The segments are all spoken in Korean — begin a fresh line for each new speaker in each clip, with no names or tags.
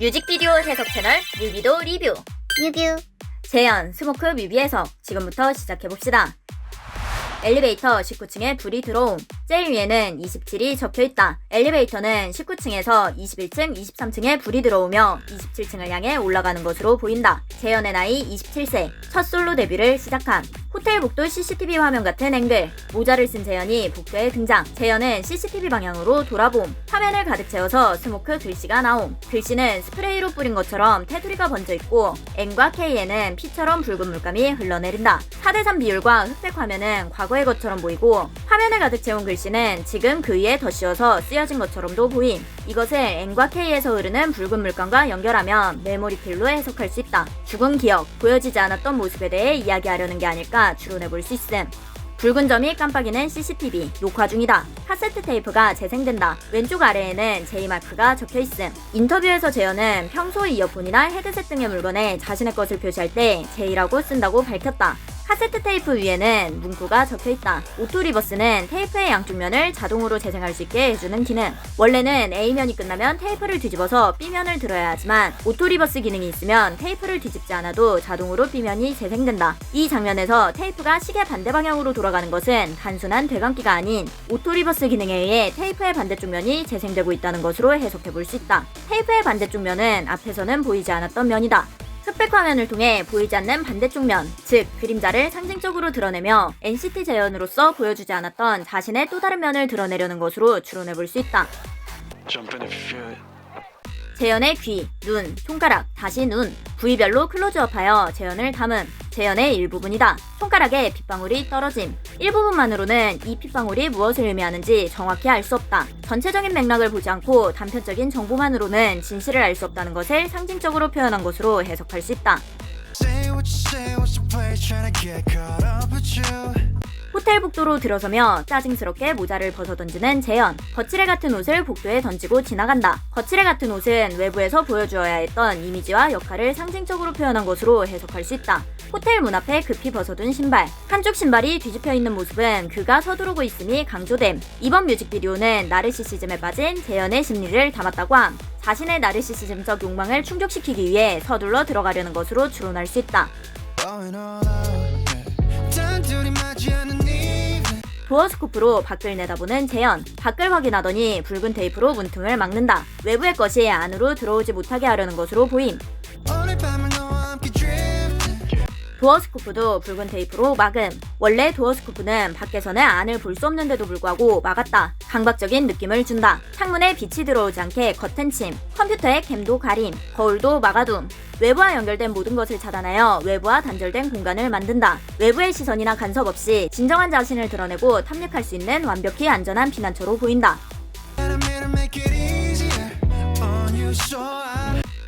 뮤직비디오 해석 채널 뮤비도 리뷰
뮤뷰
재현 스모크 뮤비 해석 지금부터 시작해봅시다. 엘리베이터 19층에 불이 들어옴. 제일 위에는 27이 적혀있다. 엘리베이터는 19층에서 21층, 23층에 불이 들어오며 27층을 향해 올라가는 것으로 보인다. 재현의 나이 27세. 첫 솔로 데뷔를 시작한. 호텔 복도 CCTV 화면 같은 앵글. 모자를 쓴 재현이 복도에 등장. 재현은 CCTV 방향으로 돌아봄. 화면을 가득 채워서 스모크 글씨가 나옴. 글씨는 스프레이로 뿌린 것처럼 테두리가 번져 있고 N과 K에는 피처럼 붉은 물감이 흘러내린다. 4대3 비율과 흑백 화면은 과거의 것처럼 보이고 화면을 가득 채운 글씨 는 지금 그 위에 덧씌워서 쓰여진 것처럼도 보임. 이것을 N과 K에서 흐르는 붉은 물감과 연결하면 메모리 필로 해석할 수 있다. 죽은 기억, 보여지지 않았던 모습에 대해 이야기하려는 게 아닐까 추론해 볼 수 있음. 붉은 점이 깜빡이는 CCTV 녹화 중이다. 카세트 테이프가 재생된다. 왼쪽 아래에는 J마크가 적혀 있음. 인터뷰에서 재현은 평소 이어폰이나 헤드셋 등의 물건에 자신의 것을 표시할 때 J라고 쓴다고 밝혔다. 카세트 테이프 위에는 문구가 적혀 있다. 오토 리버스는 테이프의 양쪽 면을 자동으로 재생할 수 있게 해주는 기능. 원래는 A면이 끝나면 테이프를 뒤집어서 B면을 들어야 하지만 오토 리버스 기능이 있으면 테이프를 뒤집지 않아도 자동으로 B면이 재생된다. 이 장면에서 테이프가 시계 반대 방향으로 돌아가는 것은 단순한 되감기가 아닌 오토 리버스 기능에 의해 테이프의 반대쪽 면이 재생되고 있다는 것으로 해석해 볼 수 있다. 테이프의 반대쪽 면은 앞에서는 보이지 않았던 면이다. 흑백 화면을 통해 보이지 않는 반대쪽 면, 즉 그림자를 상징적으로 드러내며 NCT 재현으로서 보여주지 않았던 자신의 또 다른 면을 드러내려는 것으로 추론해 볼 수 있다. 재현의 귀, 눈, 손가락, 다시 눈, 부위별로 클로즈업하여 재현을 담은 재현의 일부분이다. 손가락에 빗방울이 떨어짐. 일부분만으로는 이 빗방울이 무엇을 의미하는지 정확히 알 수 없다. 전체적인 맥락을 보지 않고 단편적인 정보만으로는 진실을 알 수 없다는 것을 상징적으로 표현한 것으로 해석할 수 있다. 호텔 복도로 들어서며 짜증스럽게 모자를 벗어 던지는 재현. 거칠애 같은 옷을 복도에 던지고 지나간다. 거칠애 같은 옷은 외부에서 보여주어야 했던 이미지와 역할을 상징적으로 표현한 것으로 해석할 수 있다. 호텔 문 앞에 급히 벗어둔 신발. 한쪽 신발이 뒤집혀 있는 모습은 그가 서두르고 있음이 강조됨. 이번 뮤직비디오는 나르시시즘에 빠진 재현의 심리를 담았다고 함. 자신의 나르시시즘적 욕망을 충족시키기 위해 서둘러 들어가려는 것으로 추론할 수 있다. 도어스코프로 밖을 내다보는 재현. 밖을 확인하더니 붉은 테이프로 문틈을 막는다. 외부의 것이 안으로 들어오지 못하게 하려는 것으로 보임. 도어스코프도 붉은 테이프로 막음. 원래 도어스코프는 밖에서는 안을 볼 수 없는데도 불구하고 막았다. 강박적인 느낌을 준다. 창문에 빛이 들어오지 않게 커튼 침. 컴퓨터의 캠도 가림. 거울도 막아둠. 외부와 연결된 모든 것을 차단하여 외부와 단절된 공간을 만든다. 외부의 시선이나 간섭 없이 진정한 자신을 드러내고 탐닉할 수 있는 완벽히 안전한 피난처로 보인다.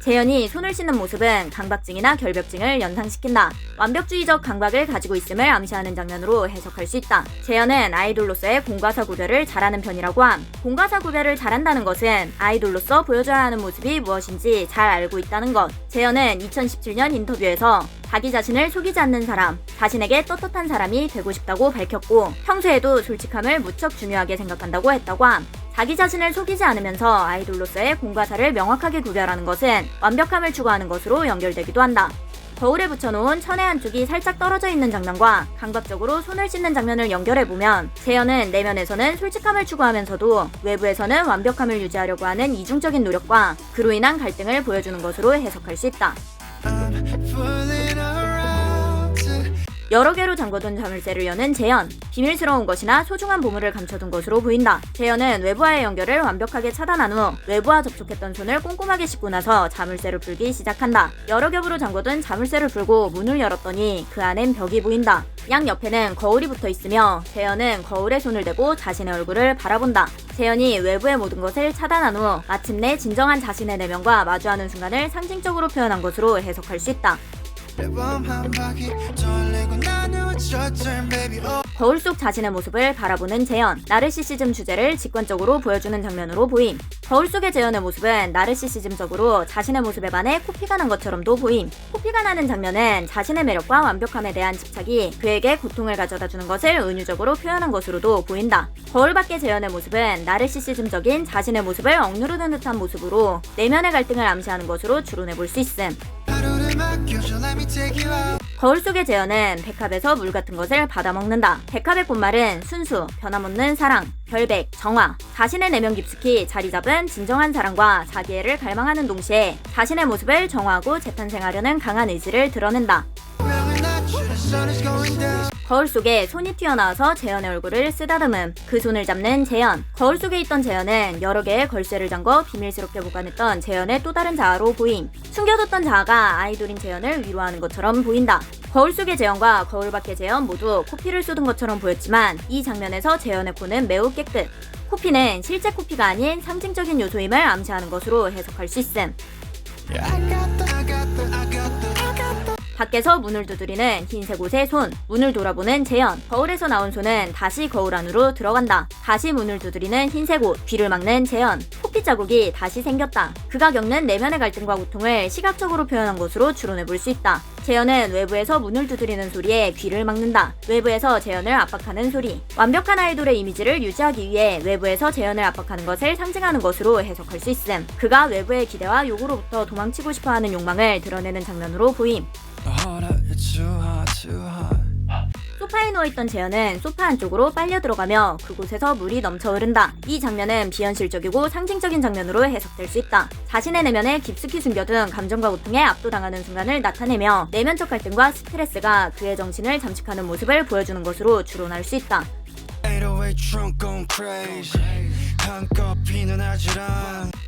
재현이 손을 씻는 모습은 강박증이나 결벽증을 연상시킨다. 완벽주의적 강박을 가지고 있음을 암시하는 장면으로 해석할 수 있다. 재현은 아이돌로서의 공과사 구별을 잘하는 편이라고 함. 공과사 구별을 잘한다는 것은 아이돌로서 보여줘야 하는 모습이 무엇인지 잘 알고 있다는 것. 재현은 2017년 인터뷰에서 자기 자신을 속이지 않는 사람, 자신에게 떳떳한 사람이 되고 싶다고 밝혔고 평소에도 솔직함을 무척 중요하게 생각한다고 했다고 함. 자기 자신을 속이지 않으면서 아이돌로서의 공과사를 명확하게 구별하는 것은 완벽함을 추구하는 것으로 연결되기도 한다. 거울에 붙여놓은 천의 한쪽이 살짝 떨어져 있는 장면과 감각적으로 손을 씻는 장면을 연결해보면 재현은 내면에서는 솔직함을 추구하면서도 외부에서는 완벽함을 유지하려고 하는 이중적인 노력과 그로 인한 갈등을 보여주는 것으로 해석할 수 있다. 여러 개로 잠궈둔 자물쇠를 여는 재현. 비밀스러운 것이나 소중한 보물을 감춰둔 것으로 보인다. 재현은 외부와의 연결을 완벽하게 차단한 후 외부와 접촉했던 손을 꼼꼼하게 씻고 나서 자물쇠를 풀기 시작한다. 여러 겹으로 잠궈둔 자물쇠를 풀고 문을 열었더니 그 안엔 벽이 보인다. 양 옆에는 거울이 붙어 있으며 재현은 거울에 손을 대고 자신의 얼굴을 바라본다. 재현이 외부의 모든 것을 차단한 후 마침내 진정한 자신의 내면과 마주하는 순간을 상징적으로 표현한 것으로 해석할 수 있다.
Oh
거울 속 자신의 모습을 바라보는 재현, 나르시시즘 주제를 직관적으로 보여주는 장면으로 보임. 거울 속의 재현의 모습은 나르시시즘적으로 자신의 모습에 반해 코피가 난 것처럼도 보임. 코피가 나는 장면은 자신의 매력과 완벽함에 대한 집착이 그에게 고통을 가져다 주는 것을 은유적으로 표현한 것으로도 보인다. 거울 밖의 재현의 모습은 나르시시즘적인 자신의 모습을 억누르는 듯한 모습으로 내면의 갈등을 암시하는 것으로 추론해 볼 수 있음. 거울 속의 재현은 백합에서 물 같은 것을 받아먹는다. 백합의 본말은 순수, 변함없는 사랑, 결백, 정화, 자신의 내면 깊숙이 자리 잡은 진정한 사랑과 자기애를 갈망하는 동시에 자신의 모습을 정화하고 재탄생하려는 강한 의지를 드러낸다. 거울 속에 손이 튀어나와서 재현의 얼굴을 쓰다듬음. 그 손을 잡는 재현. 거울 속에 있던 재현은 여러 개의 걸쇠를 잠궈 비밀스럽게 보관했던 재현의 또 다른 자아로 보임. 숨겨뒀던 자아가 아이돌인 재현을 위로하는 것처럼 보인다. 거울 속의 재현과 거울 밖의 재현 모두 코피를 쏟은 것처럼 보였지만 이 장면에서 재현의 코는 매우 깨끗. 코피는 실제 코피가 아닌 상징적인 요소임을 암시하는 것으로 해석할 수 있음.
Yeah,
밖에서 문을 두드리는 흰색 옷의 손, 문을 돌아보는 재현. 거울에서 나온 손은 다시 거울 안으로 들어간다. 다시 문을 두드리는 흰색 옷, 귀를 막는 재현. 코피 자국이 다시 생겼다. 그가 겪는 내면의 갈등과 고통을 시각적으로 표현한 것으로 추론해 볼 수 있다. 재현은 외부에서 문을 두드리는 소리에 귀를 막는다. 외부에서 재현을 압박하는 소리. 완벽한 아이돌의 이미지를 유지하기 위해 외부에서 재현을 압박하는 것을 상징하는 것으로 해석할 수 있음. 그가 외부의 기대와 요구로부터 도망치고 싶어 하는 욕망을 드러내는 장면으로 보임. 소파에 누워있던 재현은 소파 안쪽으로 빨려 들어가며 그곳에서 물이 넘쳐 흐른다. 이 장면은 비현실적이고 상징적인 장면으로 해석될 수 있다. 자신의 내면에 깊숙이 숨겨둔 감정과 고통에 압도당하는 순간을 나타내며 내면적 갈등과 스트레스가 그의 정신을 잠식하는 모습을 보여주는 것으로 추론할 수 있다.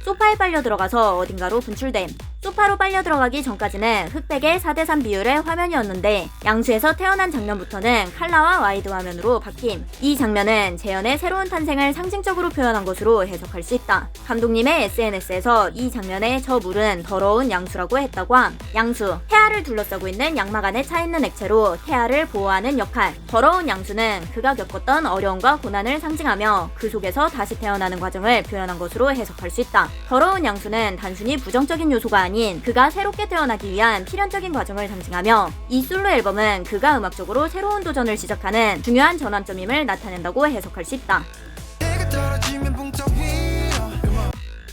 808 trunk going crazy 한껏 피는 아지랑
소파에 빨려 들어가서 어딘가로 분출됨. 소파로 빨려 들어가기 전까지는 흑백의 4대3 비율의 화면이었는데 양수에서 태어난 장면부터는 칼라와 와이드 화면으로 바뀜. 이 장면은 재현의 새로운 탄생을 상징적으로 표현한 것으로 해석할 수 있다. 감독님의 SNS에서 이 장면에 저 물은 더러운 양수라고 했다고 함. 양수, 태아를 둘러싸고 있는 양막 안에 차 있는 액체로 태아를 보호하는 역할. 더러운 양수는 그가 겪었던 어려움과 고난을 상징하며 그 속에서 다시 태어나는 과정을 표현한 것으로 해석할 수 있다. 더러운 양수는 단순히 부정적인 요소가 아닌 그가 새롭게 태어나기 위한 필연적인 과정을 상징하며 이 솔로 앨범은 그가 음악적으로 새로운 도전을 시작하는 중요한 전환점임을 나타낸다고 해석할 수 있다.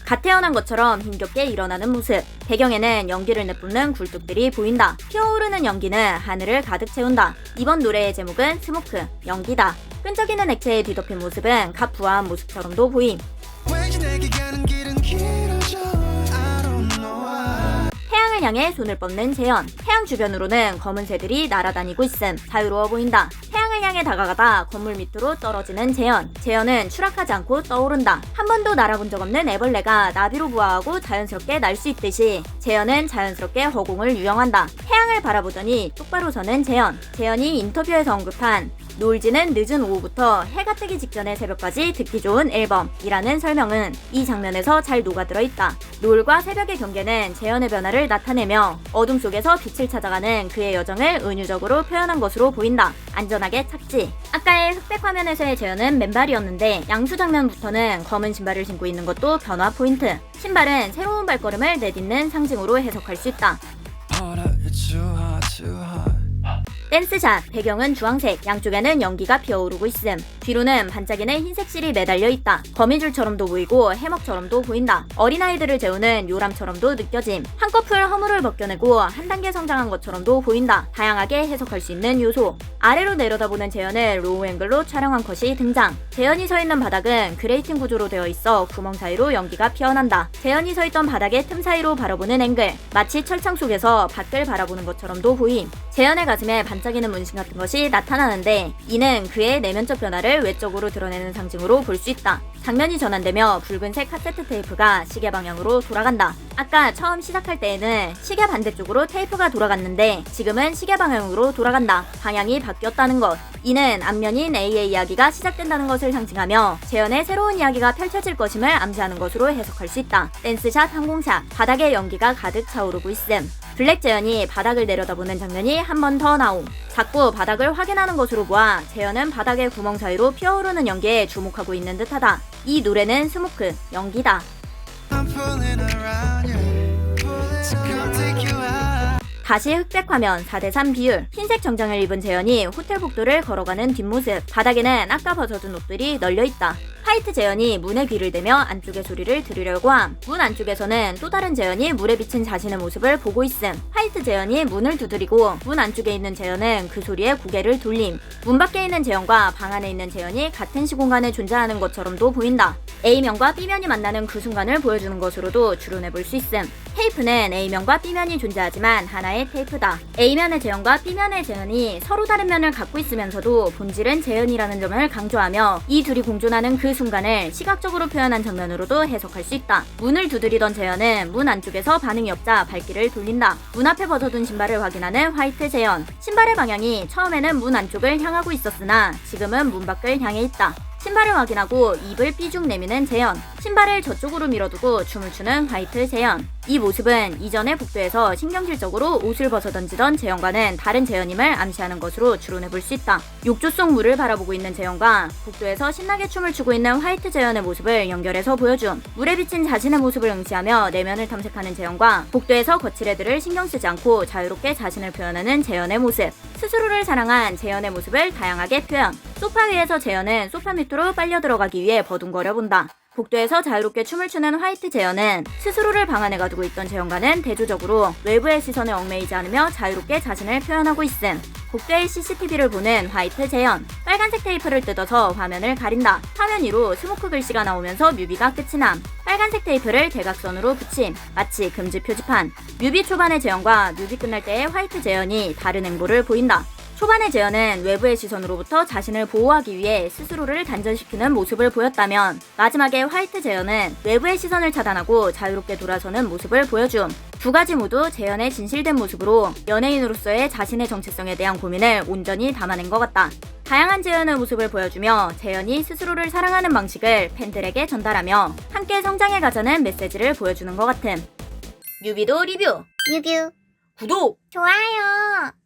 갓 태어난 것처럼 힘겹게 일어나는 모습. 배경에는 연기를 내뿜는 굴뚝들이 보인다. 피어오르는 연기는 하늘을 가득 채운다. 이번 노래의 제목은 스모크, 연기다. 끈적이는 액체에 뒤덮인 모습은 갓 부화한 모습처럼도 보임. 태양을 향해 손을 뻗는 재현. 태양 주변으로는 검은 새들이 날아다니고 있음. 자유로워 보인다. 태양을 향해 다가가다 건물 밑으로 떨어지는 재현. 재현은 추락하지 않고 떠오른다. 한 번도 날아본 적 없는 애벌레가 나비로 부화하고 자연스럽게 날 수 있듯이 재현은 자연스럽게 허공을 유영한다. 태양을 바라보더니 똑바로 서는 재현. 재현이 인터뷰에서 언급한 놀지는 늦은 오후부터 해가 뜨기 직전의 새벽까지 듣기 좋은 앨범이라는 설명은 이 장면에서 잘 녹아들어 있다. 노을과 새벽의 경계는 재현의 변화를 나타내며 어둠 속에서 빛을 찾아가는 그의 여정을 은유적으로 표현한 것으로 보인다. 안전하게 착지. 아까의 흑백 화면에서의 재현은 맨발이었는데 양수 장면부터는 검은 신발을 신고 있는 것도 변화 포인트. 신발은 새로운 발걸음을 내딛는 상징으로 해석할 수 있다. 댄스샷 배경은 주황색 양쪽에는 연기가 피어오르고 있음 뒤로는 반짝이는 흰색 실이 매달려 있다. 거미줄처럼도 보이고 해먹처럼도 보인다. 어린아이들을 재우는 요람처럼도 느껴짐. 한꺼풀 허물을 벗겨내고 한 단계 성장한 것처럼도 보인다. 다양하게 해석할 수 있는 요소. 아래로 내려다보는 재현을 로우 앵글로 촬영한 컷이 등장. 재현이 서 있는 바닥은 그레이팅 구조로 되어 있어 구멍 사이로 연기가 피어난다. 재현이 서 있던 바닥의 틈 사이로 바라보는 앵글. 마치 철창 속에서 밖을 바라보는 것처럼도 보임. 재현의 가슴에 반짝이는 문신 같은 것이 나타나는데 이는 그의 내면적 변화를 외적으로 드러내는 상징으로 볼 수 있다. 장면이 전환되며 붉은색 카세트 테이프가 시계 방향으로 돌아간다. 아까 처음 시작할 때에는 시계 반대쪽으로 테이프가 돌아갔는데 지금은 시계 방향으로 돌아간다. 방향이 바뀌었다는 것. 이는 앞면인 A의 이야기가 시작된다는 것을 상징하며 재현의 새로운 이야기가 펼쳐질 것임을 암시하는 것으로 해석할 수 있다. 댄스샷 항공샷 바닥에 연기가 가득 차오르고 있음. 블랙 재현이 바닥을 내려다보는 장면이 한 번 더 나옴. 자꾸 바닥을 확인하는 것으로 보아 재현은 바닥의 구멍 사이로 피어오르는 연기에 주목하고 있는 듯하다. 이 노래는 스모크, 연기다. 다시 흑백 화면 4대3 비율 흰색 정장을 입은 재현이 호텔 복도를 걸어가는 뒷모습 바닥에는 아까 벗어둔 옷들이 널려있다 화이트 재현이 문에 귀를 대며 안쪽의 소리를 들으려고 함. 문 안쪽에서는 또 다른 재현이 물에 비친 자신의 모습을 보고 있음. 화이트 재현이 문을 두드리고 문 안쪽에 있는 재현은 그 소리에 고개를 돌림. 문 밖에 있는 재현과 방 안에 있는 재현이 같은 시공간에 존재하는 것처럼도 보인다. A면과 B면이 만나는 그 순간을 보여주는 것으로도 추론해 볼 수 있음. 테이프는 A면과 B면이 존재하지만 하나의 테이프다. A면의 재현과 B면의 재현이 서로 다른 면을 갖고 있으면서도 본질은 재현이라는 점을 강조하며 이 둘이 공존하는 그 순간을 시각적으로 표현한 장면으로도 해석할 수 있다. 문을 두드리던 재현은 문 안쪽에서 반응이 없자 발길을 돌린다. 문 앞에 벗어둔 신발을 확인하는 화이트 재현. 신발의 방향이 처음에는 문 안쪽을 향하고 있었으나 지금은 문 밖을 향해 있다. 신발을 확인하고 입을 삐죽 내미는 재현. 신발을 저쪽으로 밀어두고 춤을 추는 화이트 재현. 이 모습은 이전의 복도에서 신경질적으로 옷을 벗어 던지던 재현과는 다른 재현임을 암시하는 것으로 추론해 볼 수 있다. 욕조 속 물을 바라보고 있는 재현과 복도에서 신나게 춤을 추고 있는 화이트 재현의 모습을 연결해서 보여줌. 물에 비친 자신의 모습을 응시하며 내면을 탐색하는 재현과 복도에서 거칠 애들을 신경 쓰지 않고 자유롭게 자신을 표현하는 재현의 모습. 스스로를 사랑한 재현의 모습을 다양하게 표현. 소파 위에서 재현은 소파 밑으로 빨려 들어가기 위해 버둥거려 본다. 복도에서 자유롭게 춤을 추는 화이트 재현은 스스로를 방 안에 가두고 있던 재현과는 대조적으로 외부의 시선에 얽매이지 않으며 자유롭게 자신을 표현하고 있음. 복도의 CCTV를 보는 화이트 재현. 빨간색 테이프를 뜯어서 화면을 가린다. 화면 위로 스모크 글씨가 나오면서 뮤비가 끝이 남. 빨간색 테이프를 대각선으로 붙임. 마치 금지 표지판. 뮤비 초반의 재현과 뮤비 끝날 때의 화이트 재현이 다른 행보를 보인다. 초반의 재현은 외부의 시선으로부터 자신을 보호하기 위해 스스로를 단전시키는 모습을 보였다면 마지막에 화이트 재현은 외부의 시선을 차단하고 자유롭게 돌아서는 모습을 보여줌. 두 가지 모두 재현의 진실된 모습으로 연예인으로서의 자신의 정체성에 대한 고민을 온전히 담아낸 것 같다. 다양한 재현의 모습을 보여주며 재현이 스스로를 사랑하는 방식을 팬들에게 전달하며 함께 성장해 가자는 메시지를 보여주는 것 같음. 뮤비도 리뷰,
뮤뷰
구독!
좋아요